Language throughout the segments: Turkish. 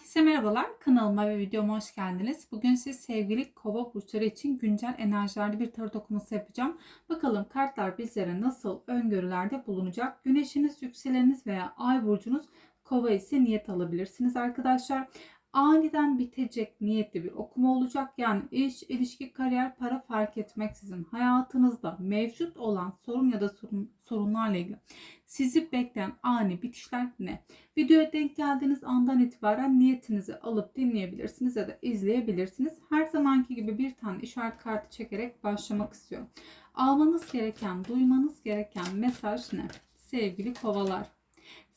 Herkese merhabalar. Kanalıma ve videoma hoş geldiniz. Bugün siz sevgili kova burçları için güncel enerjilerde bir tarot okuması yapacağım. Bakalım kartlar bizlere nasıl öngörülerde bulunacak? Güneşiniz, yükseleniniz veya ay burcunuz kova ise niyet alabilirsiniz arkadaşlar. Aniden bitecek niyetli bir okuma olacak. Yani iş, ilişki, kariyer, para fark etmeksizin hayatınızda mevcut olan sorun ya da sorun, sorunlarla ilgili sizi bekleyen ani bitişler ne? Videoya denk geldiğiniz andan itibaren niyetinizi alıp dinleyebilirsiniz ya da izleyebilirsiniz. Her zamanki gibi bir tane işaret kartı çekerek başlamak istiyorum. Almanız gereken, duymanız gereken mesaj ne? Sevgili kovalar.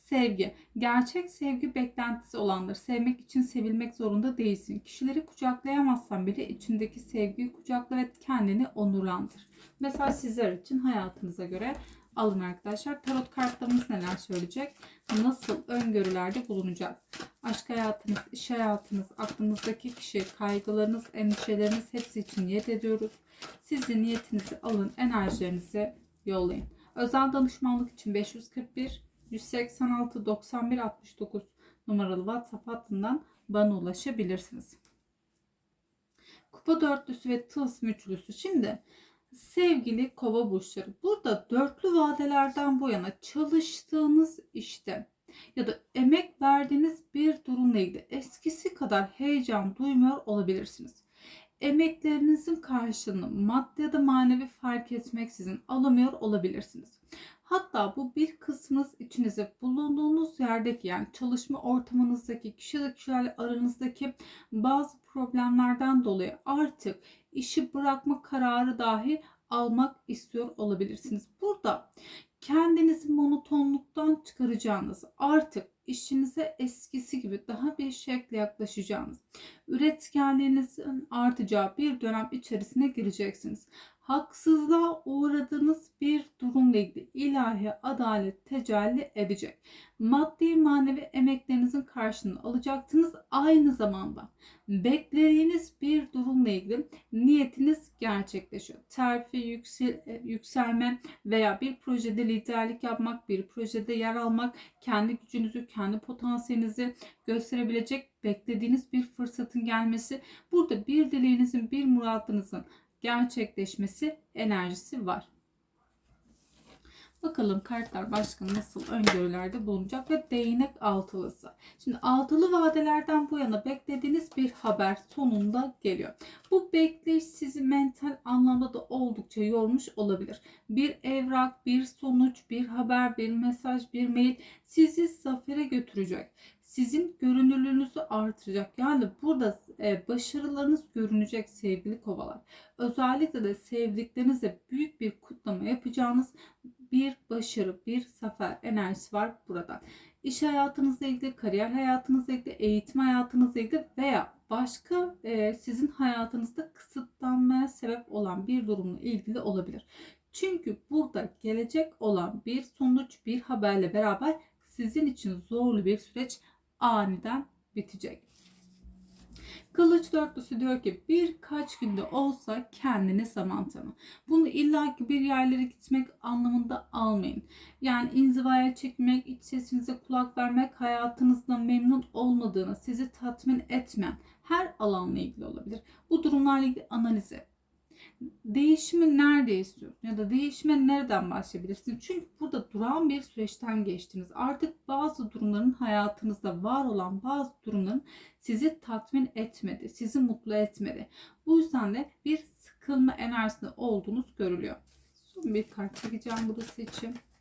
Sevgi. Gerçek sevgi beklentisi olandır. Sevmek için sevilmek zorunda değilsin. Kişileri kucaklayamazsan bile içindeki sevgiyi kucakla ve kendini onurlandır. Mesela sizler için hayatınıza göre alın arkadaşlar. Tarot kartlarımız neler söyleyecek? Nasıl öngörülerde bulunacak? Aşk hayatınız, iş hayatınız, aklınızdaki kişi, kaygılarınız, endişeleriniz hepsi için niyet ediyoruz. Siz de niyetinizi alın, enerjilerinizi yollayın. Özel danışmanlık için 541 186 91 69 numaralı WhatsApp hattından bana ulaşabilirsiniz. Kupa dörtlüsü ve tılsım üçlüsü. Şimdi sevgili kova burçları burada dörtlü vadelerden bu yana çalıştığınız işte ya da emek verdiğiniz bir durumla ilgili eskisi kadar heyecan duymuyor olabilirsiniz. Emeklerinizin karşılığını maddi ya da manevi fark etmeksizin alamıyor olabilirsiniz. Hatta bu bir kısmınız içinize bulunduğunuz yerdeki yani çalışma ortamınızdaki kişiyle kişilerle aranızdaki bazı problemlerden dolayı artık işi bırakma kararı dahi almak istiyor olabilirsiniz. Burada kendinizi monotonluktan çıkaracağınız, artık işinize eskisi gibi daha bir şekilde yaklaşacağınız, üretkenliğinizin artacağı bir dönem içerisine gireceksiniz haksızlığa uğradığınız bir durumla ilgili ilahi adalet tecelli edecek. Maddi manevi emeklerinizin karşılığını alacaksınız. Aynı zamanda beklediğiniz bir durumla ilgili niyetiniz gerçekleşiyor. Terfi, yüksel, e, yükselme veya bir projede liderlik yapmak, bir projede yer almak, kendi gücünüzü, kendi potansiyelinizi gösterebilecek beklediğiniz bir fırsatın gelmesi. Burada bir dileğinizin, bir muradınızın gerçekleşmesi enerjisi var. Bakalım kartlar başka nasıl öngörülerde bulunacak ve değnek altılısı. Şimdi altılı vadelerden bu yana beklediğiniz bir haber sonunda geliyor. Bu bekleyiş sizi mental anlamda da oldukça yormuş olabilir. Bir evrak, bir sonuç, bir haber, bir mesaj, bir mail sizi zafere götürecek sizin görünürlüğünüzü artıracak. Yani burada e, başarılarınız görünecek sevgili kovalar. Özellikle de sevdiklerinizle büyük bir kutlama yapacağınız bir başarı, bir zafer enerjisi var burada. İş hayatınızla ilgili, kariyer hayatınızla ilgili, eğitim hayatınızla ilgili veya başka e, sizin hayatınızda kısıtlanmaya sebep olan bir durumla ilgili olabilir. Çünkü burada gelecek olan bir sonuç, bir haberle beraber sizin için zorlu bir süreç aniden bitecek. Kılıç dörtlüsü diyor ki birkaç günde olsa kendine zaman tanı. Bunu illa ki bir yerlere gitmek anlamında almayın. Yani inzivaya çekmek, iç sesinize kulak vermek, hayatınızda memnun olmadığını, sizi tatmin etmeyen her alanla ilgili olabilir. Bu durumlarla ilgili analize değişimi nerede istiyorsun ya da değişime nereden başlayabilirsin? Çünkü burada duran bir süreçten geçtiniz. Artık bazı durumların hayatınızda var olan bazı durumların sizi tatmin etmedi, sizi mutlu etmedi. Bu yüzden de bir sıkılma enerjisinde olduğunuz görülüyor. Son bir kart çekeceğim burası için. Evet,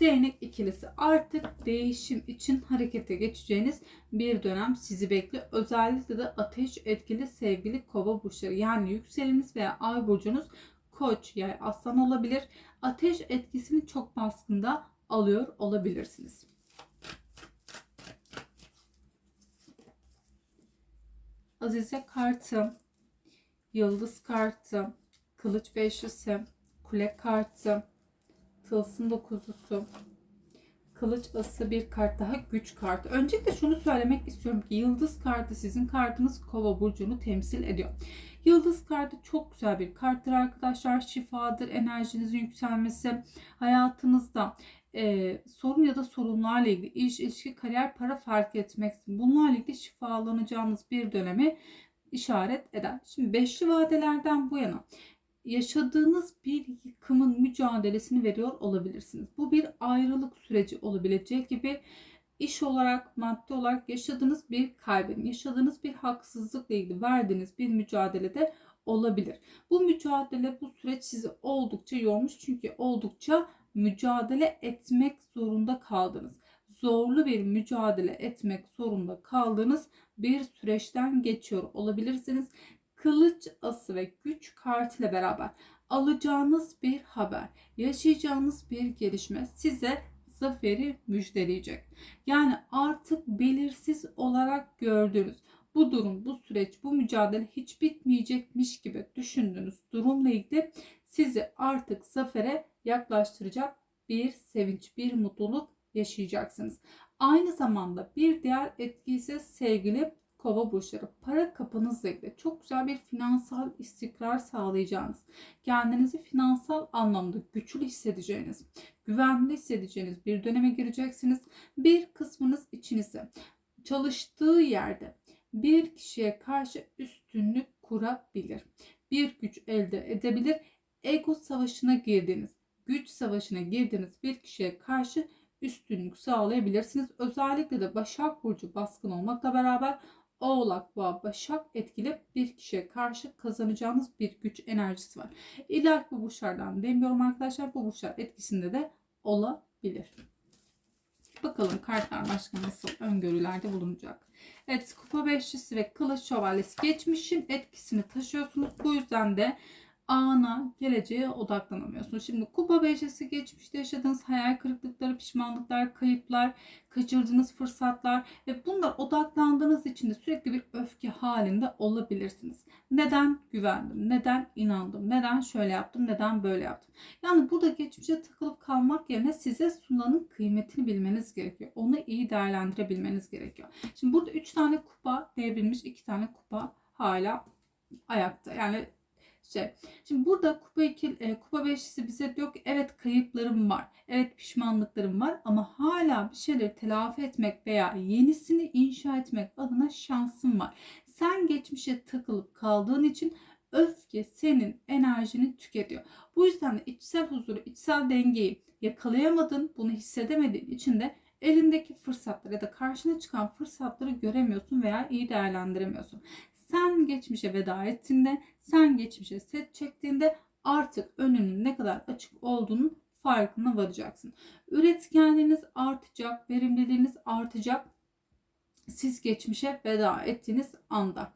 değnek ikilisi artık değişim için harekete geçeceğiniz bir dönem sizi bekliyor. Özellikle de ateş etkili sevgili kova burçları yani yükseleniz veya ay burcunuz koç yani aslan olabilir. Ateş etkisini çok baskında alıyor olabilirsiniz. Azize kartı, yıldız kartı, kılıç beşlisi, kule kartı, Tılsım dokuzusu. Kılıç ası bir kart daha güç kartı. Öncelikle şunu söylemek istiyorum ki yıldız kartı sizin kartınız kova burcunu temsil ediyor. Yıldız kartı çok güzel bir karttır arkadaşlar. Şifadır, enerjinizin yükselmesi, hayatınızda e, sorun ya da sorunlarla ilgili iş, ilişki, kariyer, para fark etmeksizin bunlarla ilgili şifalanacağınız bir dönemi işaret eder. Şimdi beşli vadelerden bu yana yaşadığınız bir yıkımın mücadelesini veriyor olabilirsiniz. Bu bir ayrılık süreci olabilecek gibi iş olarak, maddi olarak yaşadığınız bir kaybın, yaşadığınız bir haksızlıkla ilgili verdiğiniz bir mücadelede olabilir. Bu mücadele, bu süreç sizi oldukça yormuş çünkü oldukça mücadele etmek zorunda kaldınız. Zorlu bir mücadele etmek zorunda kaldığınız bir süreçten geçiyor olabilirsiniz. Kılıç ası ve güç kartıyla beraber alacağınız bir haber, yaşayacağınız bir gelişme size zaferi müjdeleyecek. Yani artık belirsiz olarak gördüğünüz bu durum, bu süreç, bu mücadele hiç bitmeyecekmiş gibi düşündüğünüz durumla ilgili sizi artık zafere yaklaştıracak bir sevinç, bir mutluluk yaşayacaksınız. Aynı zamanda bir diğer etki ise sevgili kova burçları para kapınızla ilgili çok güzel bir finansal istikrar sağlayacağınız, kendinizi finansal anlamda güçlü hissedeceğiniz, güvenli hissedeceğiniz bir döneme gireceksiniz. Bir kısmınız içinize çalıştığı yerde bir kişiye karşı üstünlük kurabilir. Bir güç elde edebilir. Ego savaşına girdiğiniz, güç savaşına girdiğiniz bir kişiye karşı üstünlük sağlayabilirsiniz. Özellikle de Başak Burcu baskın olmakla beraber Oğlak, Boğa, Başak etkili bir kişiye karşı kazanacağınız bir güç enerjisi var. İlla bu burçlardan demiyorum arkadaşlar. Bu burçlar etkisinde de olabilir. Bakalım kartlar başka nasıl öngörülerde bulunacak. Evet kupa beşlisi ve kılıç şövalyesi geçmişin etkisini taşıyorsunuz. Bu yüzden de ana, geleceğe odaklanamıyorsunuz. Şimdi kupa beşisi geçmişte yaşadığınız hayal kırıklıkları, pişmanlıklar, kayıplar, kaçırdığınız fırsatlar ve bunlar odaklandığınız için de sürekli bir öfke halinde olabilirsiniz. Neden güvendim? Neden inandım? Neden şöyle yaptım? Neden böyle yaptım? Yani burada geçmişe takılıp kalmak yerine size sunanın kıymetini bilmeniz gerekiyor. Onu iyi değerlendirebilmeniz gerekiyor. Şimdi burada 3 tane kupa devrilmiş, 2 tane kupa hala ayakta. Yani şey. Şimdi burada kupa 2, e, kupa beşlisi bize diyor ki evet kayıplarım var. Evet pişmanlıklarım var ama hala bir şeyleri telafi etmek veya yenisini inşa etmek adına şansım var. Sen geçmişe takılıp kaldığın için öfke senin enerjini tüketiyor. Bu yüzden de içsel huzuru, içsel dengeyi yakalayamadın, bunu hissedemediğin için de elindeki fırsatları ya da karşına çıkan fırsatları göremiyorsun veya iyi değerlendiremiyorsun. Sen geçmişe veda ettiğinde, sen geçmişe set çektiğinde artık önünün ne kadar açık olduğunun farkına varacaksın. Üretkenliğiniz artacak, verimliliğiniz artacak. Siz geçmişe veda ettiğiniz anda.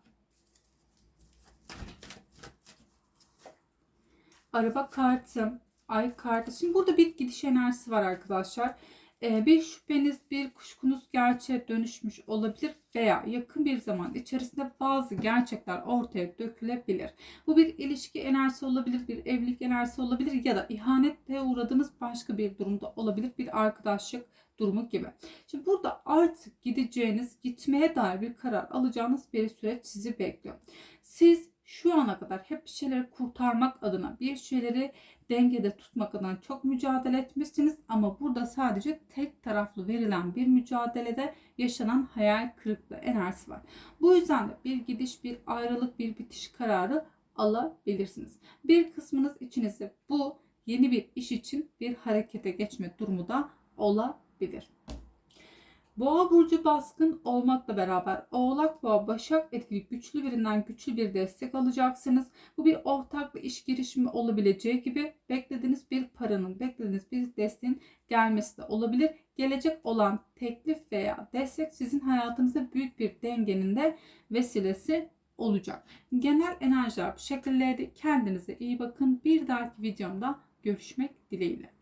Araba kartı, ay kartı. Şimdi burada bir gidiş enerjisi var arkadaşlar. Ee, bir şüpheniz, bir kuşkunuz gerçeğe dönüşmüş olabilir veya yakın bir zaman içerisinde bazı gerçekler ortaya dökülebilir. Bu bir ilişki enerjisi olabilir, bir evlilik enerjisi olabilir ya da ihanete uğradığınız başka bir durumda olabilir. Bir arkadaşlık durumu gibi. Şimdi burada artık gideceğiniz, gitmeye dair bir karar alacağınız bir süreç sizi bekliyor. Siz şu ana kadar hep bir şeyleri kurtarmak adına, bir şeyleri dengede tutmak adına çok mücadele etmişsiniz ama burada sadece tek taraflı verilen bir mücadelede yaşanan hayal kırıklığı enerjisi var. Bu yüzden de bir gidiş, bir ayrılık, bir bitiş kararı alabilirsiniz. Bir kısmınız içinizde bu yeni bir iş için bir harekete geçme durumu da olabilir. Boğa burcu baskın olmakla beraber Oğlak Boğa Başak etkili güçlü birinden güçlü bir destek alacaksınız. Bu bir ortak bir iş girişimi olabileceği gibi beklediğiniz bir paranın, beklediğiniz bir desteğin gelmesi de olabilir. Gelecek olan teklif veya destek sizin hayatınızda büyük bir dengenin de vesilesi olacak. Genel enerjiler bu şekildeydi. Kendinize iyi bakın. Bir dahaki videomda görüşmek dileğiyle.